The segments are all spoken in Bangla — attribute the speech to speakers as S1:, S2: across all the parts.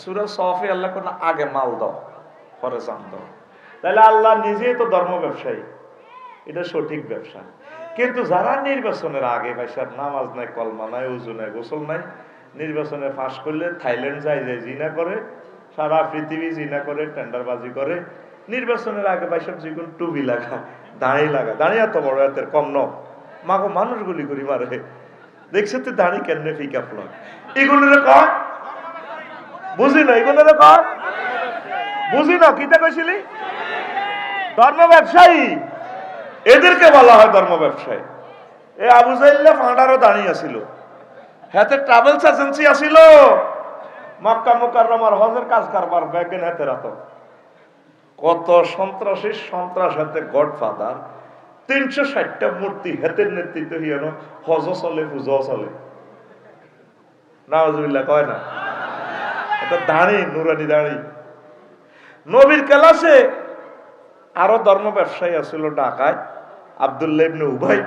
S1: সুরা সফে আল্লাহ কোন আগে মাল দাও পরে চান দাও। তাহলে আল্লাহ নিজেই তো ধর্ম ব্যবসায়ী। এটা সঠিক ব্যবসা। কিন্তু যারা নির্বাচনের আগে ভাইসার নামাজ নাই, কলমা নাই, উজু নাই, গোসল নাই, নির্বাচনে ফাঁস করলে থাইল্যান্ড যায় যায় জিনা করে, সারা পৃথিবী জিনা করে, টেন্ডারবাজি করে। নির্বাচনের আগে ভাইসব যেগুলো টুবি লাগা দাঁড়িয়ে লাগা দাঁড়িয়ে এত বড়, এতের কম ন। মাগো মানুষ গুলি করি মারে। দেখছে তো দাঁড়ি কেমনে ফিকা ফ্লয় এগুলোর কয়? বুঝি না এগুলোর কয় বুঝি না? কিতা কইছিলি? ধর্ম ব্যবসায়ী। এদেরকে বলা হয় ধর্ম ব্যবসায়ী। এ আবু জাইল্লা ফাঁটারও দাঁড়িয়ে আছিল। হাতে ট্রাভেলস এজেন্সি আছিল। মক্কা মুকাররমার হজের কাজ কারবার ব্যাগেন হাতে রাত। কত সন্ত্রাসী সন্ত্রাস হাতে গডফাদার। তিনশো ষাটটা মূর্তি হাতের নেতৃত্ব হিয়ান হজ চলে পুজো চলে। নাওজুবিল্লাহ কয় না? এটা দাঁড়ি নুরানি দাঁড়ি নবীর কেলাসে আরও ধর্ম ব্যবসায়ী আছিল ঢাকায়, আবদুল্লাহ ইবনে উবাই।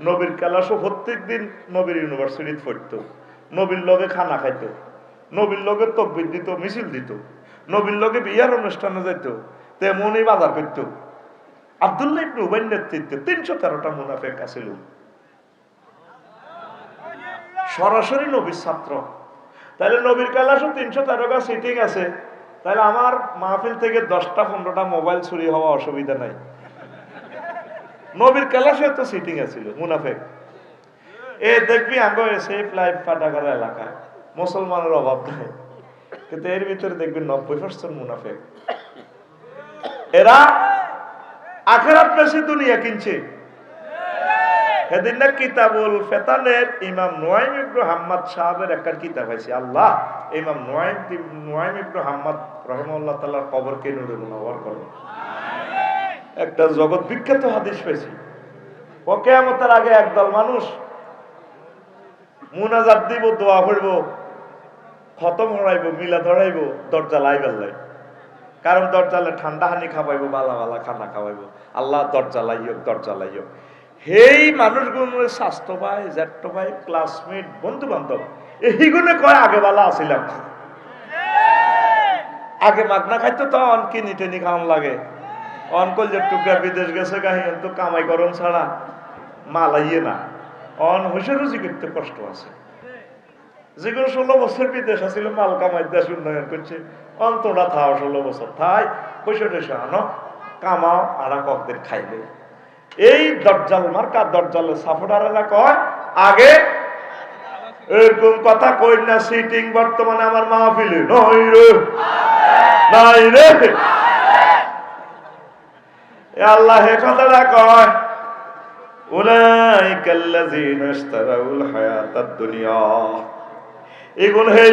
S1: নবীর কেলাসও প্রত্যেক দিন নবীর ইউনিভার্সিটিতে পড়তো। নবীর লগে খানা খাইতো। নবীর লগে তকবির দিত, মিছিল দিত। নবীর লগে বিয়ার অনুষ্ঠানে যাইতো তেমনই বাজার করতো। আবদুল্লাহ ইবনে উবাইয়ের নেতৃত্বে তিনশো তেরোটা মুনাফেক আছিল। সরাসরি নবীর ছাত্র। তাহলে নবীর কালাসও তিনশো তেরোটা সিটিং আছে। তাহলে আমার মাহফিল থেকে দশটা, পনেরোটা মোবাইল চুরি হওয়া অসুবিধা নাই। নবীর কালাসে তো সিটিং আছিল, মুনাফেক। এ দেখবি আগে সেফ লাইফ পাটাগার এলাকায় মুসলমানের অভাব নাই। কিন্তু এর ভিতরে দেখবি নব্বই পার্সেন্ট মুনাফেক। এরা আখেরাত বেশি দুনিয়া কিনছে। সেদিন না কিতাবুল ফেতানের ইমাম নোয়াইম ইবনু হাম্মদ সাহেবের একটা কিতাব আছে। আল্লাহ, ইমাম নোয়াইম নোয়াইম ইবনু হাম্মদ রহমাল্লাহ তাআলার কবরকে নূরে মুনাওয়ার করো। একটা জগৎ বিখ্যাত হাদিস পেয়েছি। ও কেয়ামতের আগে একদল মানুষ মুনাজাত দিব, দোয়া করব, খতম হরাইব মিলা ধরাইব দরজা লাইবার লাই কারণ দরজালে ঠান্ডা হানি খাওয়াইবো, বালা বালা খানা খাওয়াইবো। আল্লাহ দরজা লাইয়ক দরজা লাইয়ক। সেই মানুষগুলোর স্বাস্থ্য ভাই জ্যাঠ্য ভাই ক্লাসমেট বন্ধু বান্ধব এইগুলো কয় আগে বালা আসিলাম। আগে মাগনা খাইতো তো, অন কিনি টেনি খাওয়ান লাগে। অন কলজের টুকরা বিদেশ গেছে কাহিনী তো কামাই করন ছাড়া মালাইয়ে না। অন হইসে রুজি করতে কষ্ট আছে। যেগুলো ষোলো বছর বিদেশ আছিল মাল কামাই দেশ উন্নয়ন করছে। অন্তটা থাও ষোলো বছর, থাই পয়সা টয়সা আনো, কামাও, আরা ককদের খাইবে। এই দরজাল মার্কা, দরজাল সাফোডারেরা কয়, আগে এরকম কথা কই না, সিটিং বর্তমানে আমার মাহফিলে। নই রে। নাই রে। আল্লাহ হে কথাটা কয় দুনিয়া। এগুন হে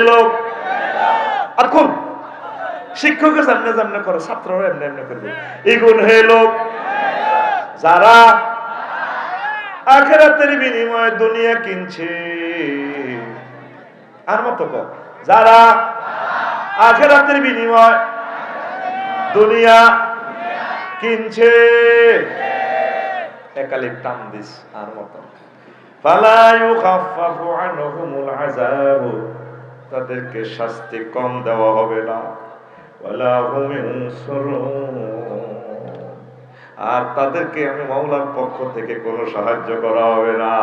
S1: লোক। আর কোন? শিক্ষকের সামনে সামনে করে ছাত্ররা এমনি এমনি করবে। এগুন হে লোক। যারা আখেরাতের বিনিময়ে দুনিয়া কিনছে, আর মতো কর যারা আখেরাতের বিনিময় দুনিয়া কিনছে একালিক টান দিস, আর মতো তাদেরকে শাস্তি কম দেওয়া হবে না। আর তাদেরকে আমি মাওলার পক্ষ থেকে কোনো সাহায্য করা হবে না।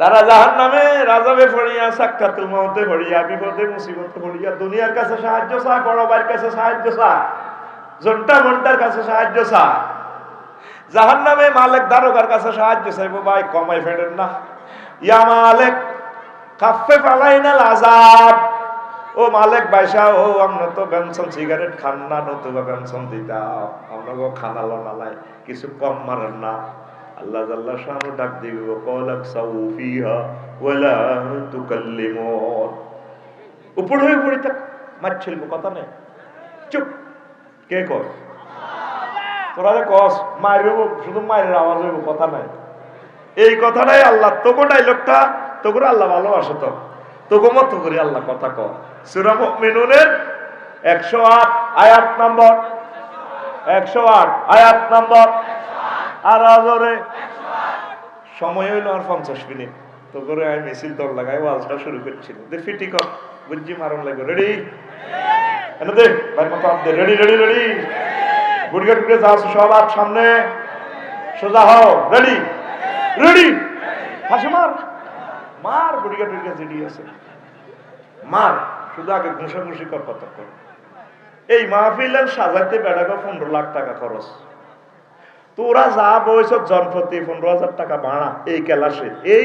S1: তারা জাহান নামে রাজাবে পড়িয়া সাক্ষাতুল মহতে পড়িয়া, বিপদে, মুসিবতে পড়িয়া, দুনিয়ার কাছে সাহায্য চায়, বড় ভাইয়ের কাছে সাহায্য চায় জন্টা মন্টার কাছে সাহায্য চায়। জাহান নামে মালিক দারোগার কাছে সাহায্য চাইব, ভাই, কমাই ফেলেন না। ইয়া মালিক কাফে পালাই না লাজাব ও মালিক বাইসা ও আমরা তো বেনসন সিগারেট খান না, নতুবা বেনসন দিতাম। আমরা গো খানালো নালাই কিছু কম মারেন না। আল্লাহ জাল্লাহ শানু ডাক দিব কলাক সাউফিহা ওয়ালা তুকাল্লিমুন। উপর হয়ে পড়ে থাক মারছিল কথা নেই। চুপ, কে কর তোরা যে কস মারব শুধু মায়ের আওয়াজ হইব, কথা নাই। এই কথাটাই আল্লাহ, তোকে ডাইলগটা, তোকে আল্লাহ ভালোবাসে তো। তোকে মতো করে আল্লাহ কথা কর সুরা মিনুনের একশো আট আয়াত নম্বর। একশো আট আয়াত নম্বর। আর আজরে সময় হইল আর পঞ্চাশ মিনিট। তো করে আমি মিছিল দল লাগাই, ওয়াজটা শুরু করছিল। ফিটি কর বুঝছি মারণ লাগবে। রেডি এনে দে ভাই মতো দে। রেডি রেডি রেডি গুড়িয়ে টুকরে যা আছে সব আর সামনে। সোজা হও। রেডি রেডি হাসি মার। মার, গুড়িয়ে টুকরে যেটি আছে। মার। শুধু আগে ঘুষা ঘুষি কর কতক্ষণ এই মাহফিলের সাজাইতে বেড়াগো পনেরো লাখ টাকা খরচ। তোরা যা বয়স জনপ্রতি পনেরো হাজার টাকা ভাড়া, এই ক্লাসে, এই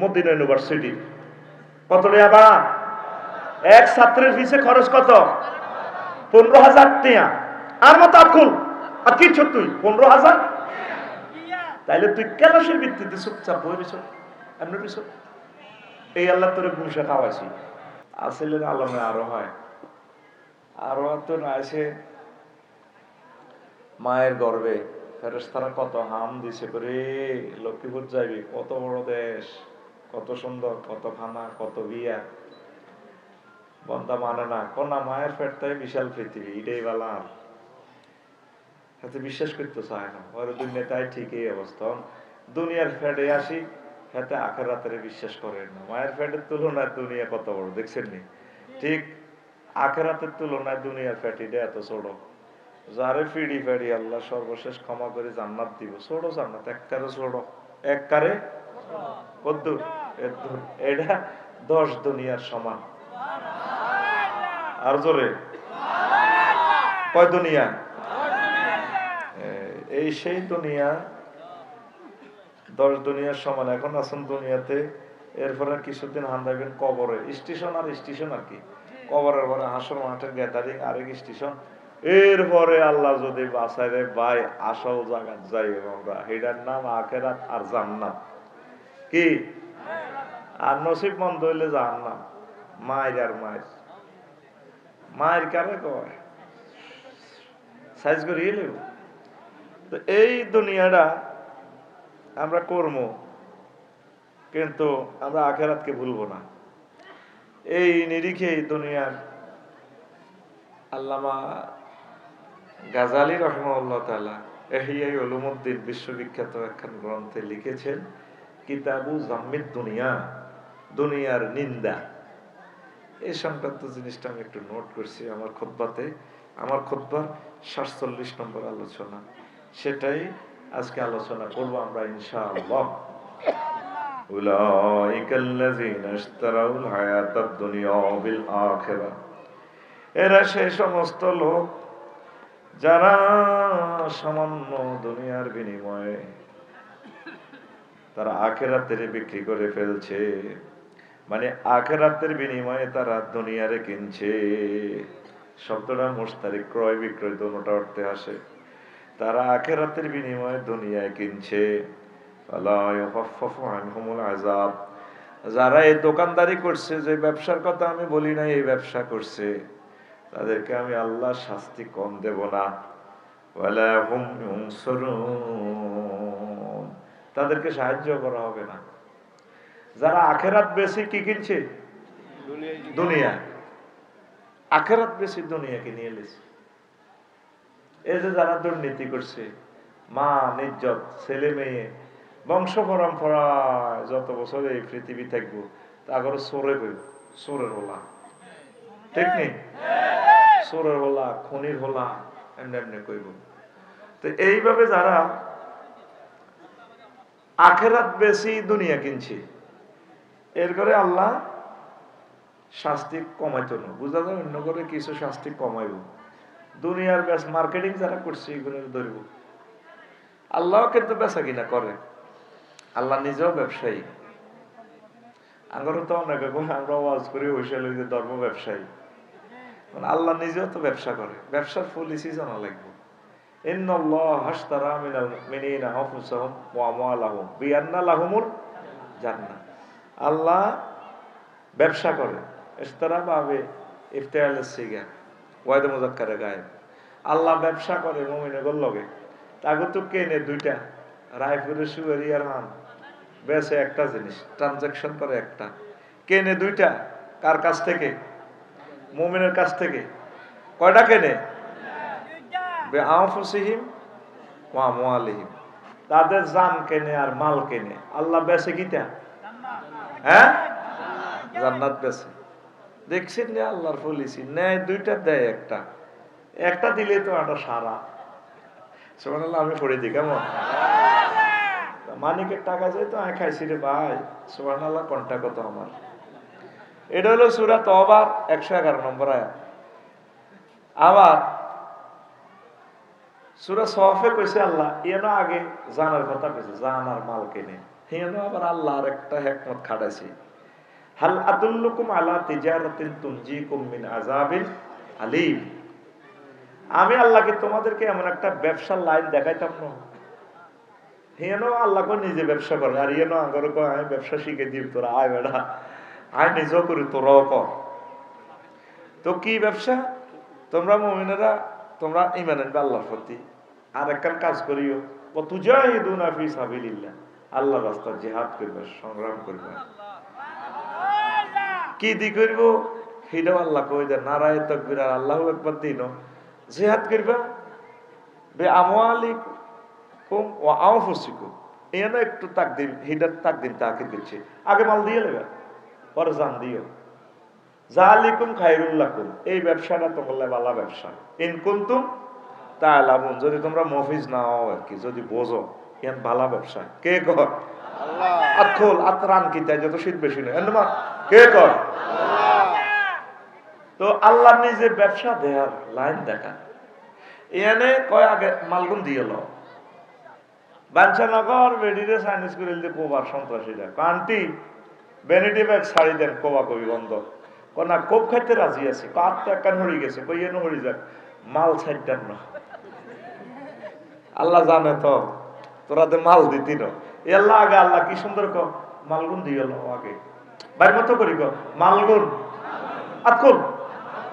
S1: মদিনা ইউনিভার্সিটি। কত টাকা ভাড়া? এক ছাত্রের ফিসে খরচ কত? পনেরো হাজার টিয়া আর মতো আকুল আর কি ছোট তুই? পনেরো হাজার? তাইলে তুই ক্লাসের ভিত্তিতে চুপচাপ বই বিছ এমনি বিছ এই আল্লাহ তোরে গুমসা খাওয়াইছি। আসলে আলমে আরও হয়। আরও তো না আছে মায়ের গর্বে। ফেরেস্তারা কত হাম দিছে করে লক্ষ্মীপুর যাবি? কত বড় দেশ, কত সুন্দর, কত খানা, কত বিয়া। বন্দা মানে না, কন্যা, মায়ের ফেরতাই বিশাল পৃথিবী এটাই বালা। হাতে বিশ্বাস করতে চায় না। ওর দুনিয়াটাই ঠিক এই অবস্থা। দুনিয়ার ফেডে আসি হাতে আখের রাতের বিশ্বাস করেন না। মায়ের ফ্যাটের তুলনায় দুনিয়া কত বড় দেখছেন নি ঠিক আখেরাতের তুলনায় দুনিয়ার ফ্যাটিটা এত ছোট। যারে ফিডি ফেডি আল্লাহ সর্বশেষ ক্ষমা করে জান্নাত দিব। ছোট জান্নাত, এককারে ছোট। এককারে? কদ্দুর। এটা দশ দুনিয়ার সমান। আর জোরে? কয় দুনিয়া? এই সেই দুনিয়া দশ দুনিয়ার সমান, এখন আছেন দুনিয়াতে। এরপরে কিছুদিন হান্দাবেন কবরে। স্টেশন আর স্টেশন আর কি। কবরের পরে হাসর মাঠের গ্যাদারিং আরেক স্টেশন। এরপরে আল্লাহ যদি বাসায় ভাই, আসল জায়গা যাই আমরা। হেডার নাম আখেরাত আর জান্নাত। কি? আর নসিব মন্দ হইলে জান্নাত মায়ের আর মায়ের। মায়ের কারে কয়? সাইজ করি এলেও তো এই দুনিয়াটা আমরা করব কিন্তু আমরা আখেরাতকে ভুলবো না। এই নিরিখে দুনিয়ার আল্লামা গাজালি রহমাল্লাহ তালা এহিয়াই অলুমুদ্দিন বিশ্ববিখ্যাত একখান গ্রন্থে লিখেছেন, কিতাবু জাম্মিদ দুনিয়া, দুনিয়ার নিন্দা। এই সংক্রান্ত জিনিসটা আমি একটু নোট করছি আমার খোদ্বাতে আমার খোদ্বার সাতচল্লিশ নম্বর আলোচনা। সেটাই আজকে আলোচনা করব আমরা ইনশাআল্লাহ أولئك الذين اشتروا الحياة الدنيا بالآخرة এরা সেই সমস্ত লোক যারা সামান্য দুনিয়ার বিনিময়ে তারা আখেরাতের বিক্রি করে ফেলছে মানে আখেরাতের বিনিময়ে তারা দুনিয়ারে কিনছে শব্দটা মুস্তারি ক্রয় বিক্রয় দোনোটা অর্থে আসে তারা আখেরাতের বিনিময়ে দুনিয়ায় কিনছে। যারা এই দোকানদারি করছে যে ব্যবসার কথা আমি বলি না এই ব্যবসা করছে। তাদেরকে আমি আল্লাহ শাস্তি কম দেব না। তাদেরকে সাহায্য করা হবে না। যারা আখেরাত বেশি কি কিনছে? দুনিয়া আখেরাত বেশি দুনিয়াকে নিয়ে এলেছে এই যে যারা দুর্নীতি করছে, মা নির্যত ছেলে, মেয়ে, বংশ পরম্পরায় যত বছর এই পৃথিবী থাকব, তা করে সোরে কইব সোরের হোলা। ঠিক নেই সোরের হোলা, খনির হোলা, এমনি এমনি কইব। তো এইভাবে যারা আখেরাত বেশি দুনিয়া কিনছে এর করে আল্লাহ শাস্তি কমাইতো না। বুঝা যায় অন্য করে কিছু শাস্তি কমাইব। দুনিয়ার ব্যাস মার্কেটিং যারা করছে, এগুলো ধরব। আল্লাহ কিন্তু বেচা কিনা করে। আল্লাহ নিজেও ব্যবসায়ী। আগরে তো অনেক আমরা ওয়াজ করি যে ধর্ম ব্যবসায়ী। মানে আল্লাহ নিজেও তো ব্যবসা করে। ব্যবসার পলিসি জানা লাগবে। আল্লাহ ব্যবসা করে। ইস্তারা বাবে ইফতেয়াল সিগা। ওয়াইদ মুজাক্কারে গায়েব। আল্লাহ ব্যবসা করে মুমিনের লগে। তাকে তো কেনে দুইটা? রায়পুরের সুয়ারি আর হান বেসে একটা জিনিস ট্রানজাকশন করে একটা। কেনে দুইটা? কার কাছ থেকে? মুমিনের কাছ থেকে। কয়টা কেনে বে আনফুসিহিম ওয়া আমওয়ালিহিম। তাদের জান কেনে আর মাল কেনে আল্লাহ বেসে কিটা? হ্যাঁ? জান্নাত বেছে দেখছেন না আল্লাহর পলিসি? নেয় দুইটা দেয় একটা। একটা দিলে তো একটা সারা। আমি দিই কেমন? মানিকের টাকা তো খাইছি রে ভাই কোনটা কত আমার? এটা হলো সুরা তবার একশো এগারো নম্বর আয়াত। আবার সুরা সফে কইছে আল্লাহ এনো আগে জানার কথা কইছে, জানার মাল কেনে হেনো আবার আল্লাহ আর একটা হেকমত খাটাইছে। হাল আদুল্লুকুম আলা তুনজিকুম মিন আযাবিন আলিম। আমি আল্লাহকে তোমাদেরকে এমন একটা ব্যবসার লাইন দেখাইতাম না। হেনো আল্লাহ কো নিজে ব্যবসা করে। আর ইয়েনো আগর কো আমি ব্যবসা শিখে দিব তোরা, আয় বেড়া করি তো কি ব্যবসা? তোমরা মুমিনেরা, তোমরা ইমান আনবে আল্লাহর প্রতি। আর একখান কাজ করিও। ও তুজাহিদুনা ফি সাবিলিল্লাহ। আল্লাহর রাস্তা জিহাদ করবে, সংগ্রাম করবে। কি দি করব? হিডাও আল্লাহ কই দে নারায় তাকবীর আর আল্লাহু আকবার দিন। জিহাদ করবা? বে আমওয়ালিকুম ওয়া আনফুসিকুম। এনে একটু তাক তাকদিম হিডার তাকদিম তাকে দিচ্ছে। আগে মাল দিয়ে নেবে পরে জান দিও। জালিকুম খাইরুল লাকুম এই ব্যবসাটা তোমার ভালো ব্যবসা। ইন কুনতুম তাআলামুন যদি তোমরা মফিজ না হও আর কি যদি বোঝো ইয়ান ভালো ব্যবসা। কে কর আতরান কি তাই যত শীত বেশি নয়। কে কর তো আল্লাহ নিজে ব্যবসা দেয়ার লাইন দেখা এনে কয় আগে মালগুন দিয়ে লো। বাঞ্ছানগর বেডিরে সাইনিস করে দিতে কোবার সন্ত্রাসীরা কান্টি বেনিটি ব্যাগ ছাড়ি দেন, কোবা কবি বন্ধ। কনা কোপ খাইতে রাজি আছে। কাত তো একখান হরি গেছে, কই এনে হরি যাক, মাল ছাইটার না। আল্লাহ জানে তো, তোরা তো মাল দিতি না। এল্লা আগে, আল্লাহ কি সুন্দর ক মালগুন দিয়ে লো আগে। বাড়ির মতো করি ক মালগুন আতকুল